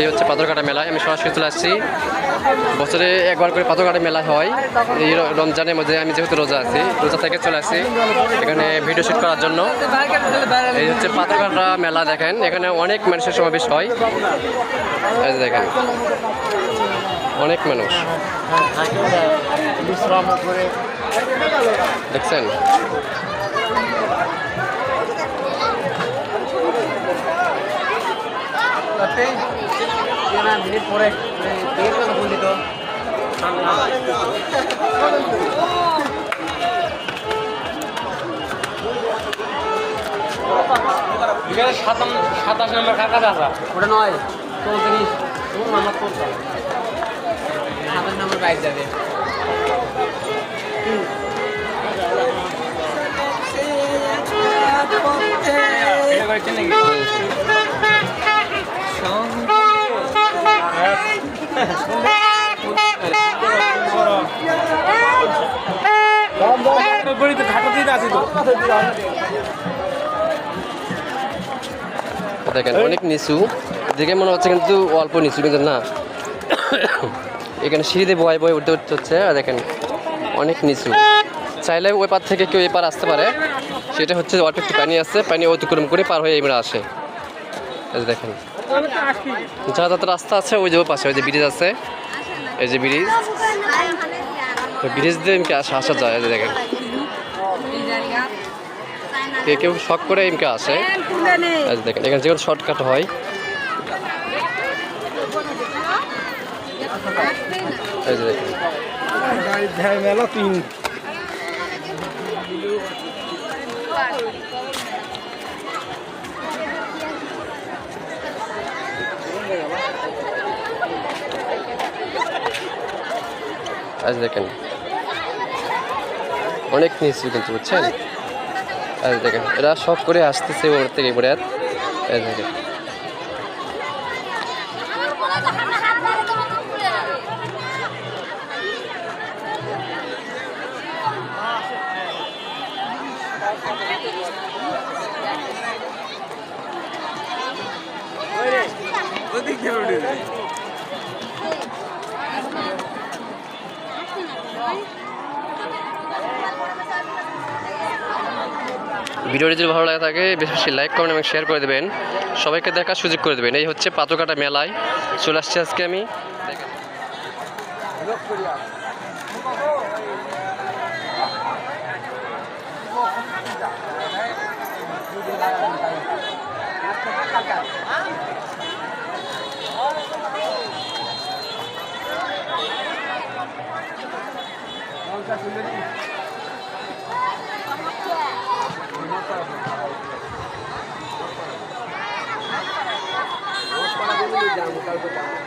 এই হচ্ছে পাথরঘাটা মেলা। আমি সরাসরি চলে আসছি। বছরে একবার করে পাথরঘাটা মেলা হয়। এই রমজানের মধ্যে আমি যেহেতু রোজা আছি, রোজা থেকে চলে আসছি এখানে ভিডিও শুট করার জন্য। এই হচ্ছে পাথরঘাটা মেলা দেখেন। এখানে অনেক মানুষের সমাবেশ হয়। দেখেন, অনেক মানুষ। দেখছেন? না মিনিট পরে দেড় কথা বললি তো। বিকালে সাতান্ন সাতাশ নম্বর কাকা দাদা ওটা নয় চৌত্রিশ। তোর নাম্বার তোর সাতাশ নম্বর বাইক যাবে। করেছেন নাকি? তো দেখেন, অনেক নিচু। দেখে মনে হচ্ছে কিন্তু অল্প নিচু, কিন্তু না। এখানে সিঁড়িতে বয় বয় উঠতে উঠতে হচ্ছে, আর দেখেন, অনেক নিচু। চাইলে ওই পার থেকে কেউ এপার আসতে পারে। সেটা হচ্ছে অল্প একটু পানি আসছে পানি অতিক্রম করে পার হয়ে এবার আসে। দেখেন। যাতায়াত রাস্তা আছে, ওই যে পাশে, ওই যে ব্রিজ আছে। এই যে ব্রিজ। ব্রিজ দিয়ে আসা যায় দেখেন। কে কেউ শখ করে এমকে আসে এই দেখেন এখানে যেগুলো শর্টকাট হয়। দেখেন। আজ দেখেন। অনেক নিচু কিন্তু বুঝছেন? এরা শখ করে আসতেছে ওর থেকে এবারে এই দেখেন। ভিডিওটি যদি ভালো লাগে থাকে, বেশি বেশি লাইক কমেন্ট এবং শেয়ার করে দেবেন। সবাইকে দেখার সুযোগ করে দেবেন। এই হচ্ছে পাথরকাটা মেলায়। চলে আসছি আজকে আমি। কালকে